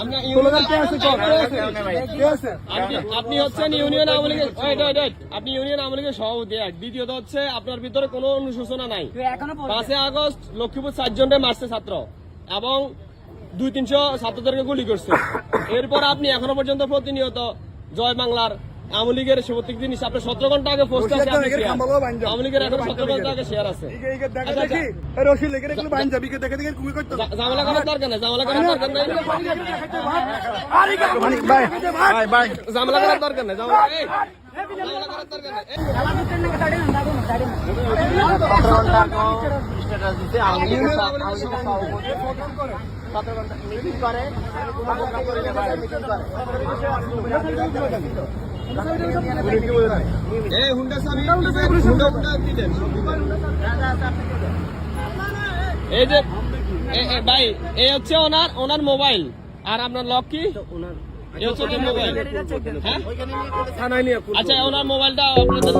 আপনি ইউনিয়ন- আপনি- হচ্ছেন ইউনিয়ন আওয়ামী লীগের. আপনি ইউনিয়ন আওয়ামী লীগের সভাপতি এক। দ্বিতীয়ত হচ্ছে আপনার ভিতরে কোনো অনুশোচনা নাই। পাঁচই আগস্ট লক্ষ্মীপুর চারজনরে মারছে ছাত্র। এবং দুই তিনশো ছাত্রদেরকে গুলি করছে এরপর আপনি এখনও পর্যন্ত প্রতিনিয়ত জয় বাংলার আওয়ামী লীগের প্রত্যেক জিনিস আপনার সতেরো ঘণ্টা আগে পোস্ট আছে আপনি আওয়ামী লীগের এখন সতেরো ঘণ্টা আগে শেয়ার আছে আচ্ছা, আচ্ছা। জা- ঝামেলা করার দরকার নাই ঝামেলা করার দরকার নাই ঝামেলা করার দরকার নাই ঝামেলা করার দরকার নাই এই, আওয়ামী লীগের সভাপতি। যে ভাই এই হচ্ছে ওনার ওনার মোবাইল। আর আপনার লক কি? ওনার হ্যাঁ? আচ্ছা ওনার মোবাইলটা আপনাদের